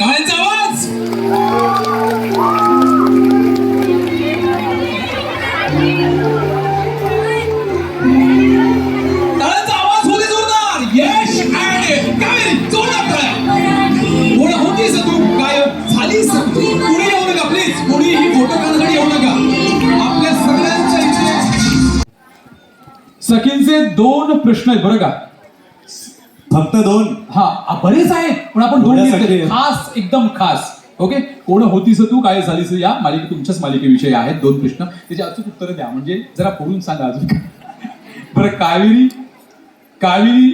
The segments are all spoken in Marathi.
टाळ्यांचा आवाज! टाळ्यांचा आवाज होते जोरदार. यश कावेरी जोरदार टाळ्या होतीस तू? झालीस? येऊ नका प्लीज फोटो काढण्यासाठी येऊ नका. आपल्या सगळ्यांच्या सखींचे दोन प्रश्न आहेत बरं का? फक्त दोन. हा आ, बरेच आहेत पण आपण दोन थोड्यासाठी. खास एकदम खास. ओके? कोण होतीस तू? काय झालीस? या मालिके तुमच्याच मालिकेविषयी आहेत दोन प्रश्न. त्याची अचूक उत्तरं द्या. म्हणजे जरा पुढून सांगा अजून. काय. बरं कावेरी कावेरी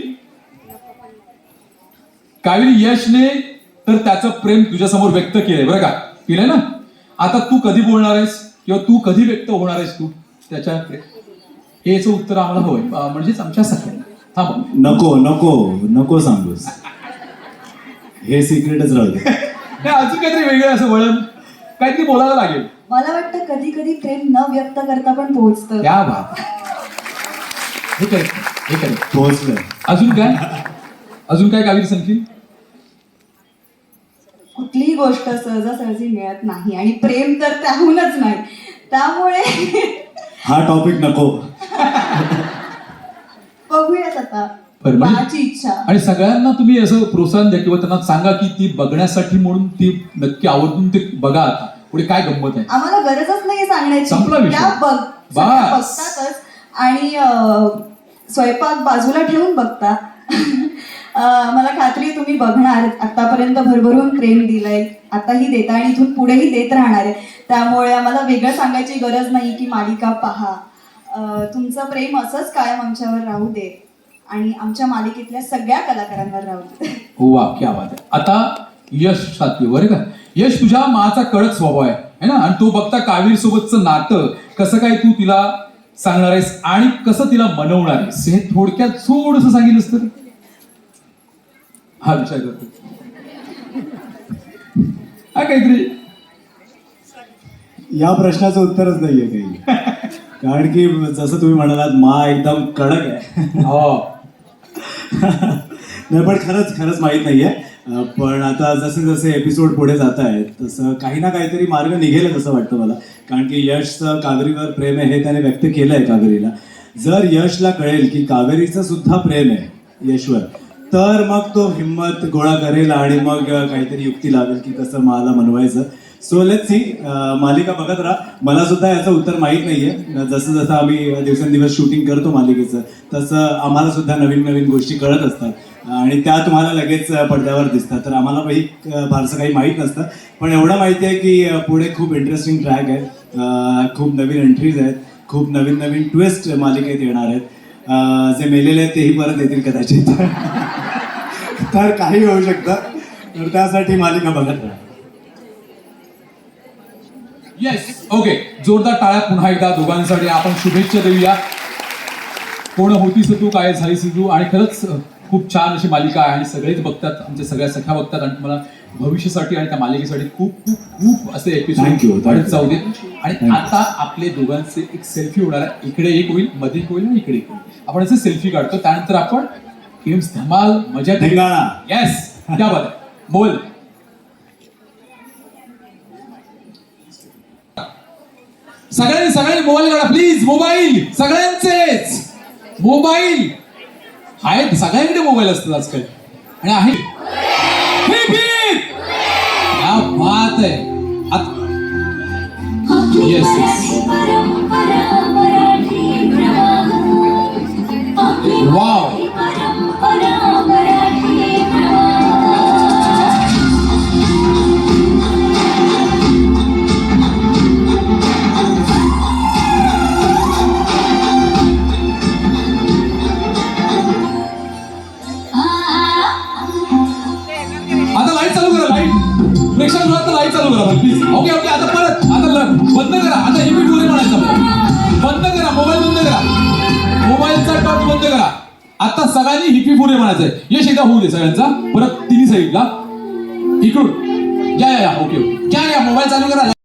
कावेरी यशने तर त्याचं प्रेम तुझ्या समोर व्यक्त केलंय. बरं का? केलंय ना? आता तू कधी बोलणार आहेस? किंवा तू कधी व्यक्त होणार आहेस तू? त्याच्या हे याचं उत्तर आम्हाला हवंय अं, म्हणजेच आमच्या सख्यांना थांबा. नको नको नको सांगूस. हे सिक्रेटच राहू दे. हे अजून काहीतरी वेगळं असं वळण. काहीतरी बोलायला लागेल. मला वाटतं कधी कधी प्रेम न व्यक्त करता पण पोहोचतं. त्या बात. हे करेक्ट हे करेक्ट पोहोचलं. अजून काय? अजून काय कावेरी सांगशील कुठलीही गोष्ट सहजासहजी मिळत नाही आणि प्रेम तर त्याहूनच नाही. त्यामुळे हा टॉपिक नको. इच्छा. आणि सगळ्यांना तुम्ही असं प्रोत्साहन द्या किंवा त्यांना सांगा की ती बघण्यासाठी म्हणून ती नक्की आवर्जून ते बघा आता. पुढे काय गंमत आहे? आम्हाला गरजच नाही सांगण्याची. संपला विषय. त्या बघ सगळ्या बस. बघतातच. आणि अं, स्वयंपाक बाजूला ठेवून बघता. अं, मला खात्री आहे तुम्ही बघणार. आतापर्यंत भरभरून प्रेम दिलंय. आताही देता आणि इथून पुढेही देत राहणार आहे. त्यामुळे आम्हाला वेगळं सांगायची गरज नाही की मालिका पहा. अं, तुमचं प्रेम असंच कायम आमच्यावर राहू दे. आणि आमच्या मालिकेतल्या सगळ्या कलाकारांवर राहू वा क्या बात आहे. आता यश सातवी बरं का? यश तुझ्या माचा कडक स्वभाव आहे है ना? आणि तो बघता कावीर सोबतचं नातं कसं काय तू तिला सांगणार आहेस आणि कसं तिला मनवणार आहेस? हे थोडक्यात थोडस सांगितलंस तर. हा विचार करतो. हा काहीतरी. या प्रश्नाचं उत्तरच नाहीये काही. कारण की जसं तुम्ही म्हणालात मा एकदम कडक आहे. हो. नाही पण खरंच खरंच माहीत नाहीये. आहे पण आता जसे जसे एपिसोड पुढे जात आहेत तसं काही ना काहीतरी मार्ग निघेलच असं वाटतं मला. कारण की यशचं कावेरीवर प्रेम आहे हे त्याने व्यक्त केलं आहे कावेरीला. जर यशला कळेल की कावेरीचं सुद्धा प्रेम आहे यशवर तर मग तो हिंमत गोळा करेल आणि मग काहीतरी युक्ती लावेल की कसं मला मनवायचं. सो लेट सी मालिका बघत राहा. मला सुद्धा याचं उत्तर माहीत नाहीये. जसं जसं आम्ही दिवसेंदिवस शूटिंग करतो मालिकेचं तसं आम्हाला सुद्धा नवीन नवीन गोष्टी कळत असतात. आणि त्या तुम्हाला लगेच पडद्यावर दिसतात. तर आम्हाला काही फारसं काही माहीत नसतं. पण एवढं माहिती आहे की पुढे खूप इंटरेस्टिंग ट्रॅक आहे खूप नवीन एंट्रीज आहेत. खूप नवीन नवीन ट्विस्ट मालिकेत येणार आहेत. जे मेलेले आहेत तेही परत येतील कदाचित. तर काही होऊ शकतं. तर त्यासाठी मालिका बघत राहा. येस ओके जोरदार टाळ्या पुन्हा एकदा दोघांसाठी. आपण शुभेच्छा देऊया. कोण होतीस तू काय झालीस तू आणि खरंच खूप छान अशी मालिका आहे आणि सगळेच बघतात. आमच्या सगळ्या सख्या बघतात आणि तुम्हाला भविष्यासाठी आणि त्या मालिकेसाठी खूप खूप खूप असे एपिसोड. जाऊ दे. आणि. आता आपले दोघांचे एक सेल्फी होणार आहे. इकडे एक होईल मध्ये एक होईल आणि इकडे एक होईल. आपण असे सेल्फी काढतो. त्यानंतर आपण गेम्स धमाल मजा. येस त्या बरं बोल. सगळ्यांनी सगळ्यांनी मोबाईल काढा प्लीज मोबाईल सगळ्यांचेच. मोबाईल. आहेत सगळ्यांकडे मोबाईल असतात आजकाल. आणि आहे. बात आहे. येस येस लाइट प्रेक्षकांना लाइट चालू करा प्लीज ओके ओके आता परत आता बंद करा. आता हे मी म्हणायचं. बंद करा मोबाईल बंद करा. मोबाईलचा टॉप बंद करा. आता सगळ्यांनी हिपी पुरे म्हणायचंय. यश एकदा होऊ दे सगळ्यांचा. परत तिन्ही साईडला इकडून. या या या. ओके ओके या या. मोबाईल चालू करा.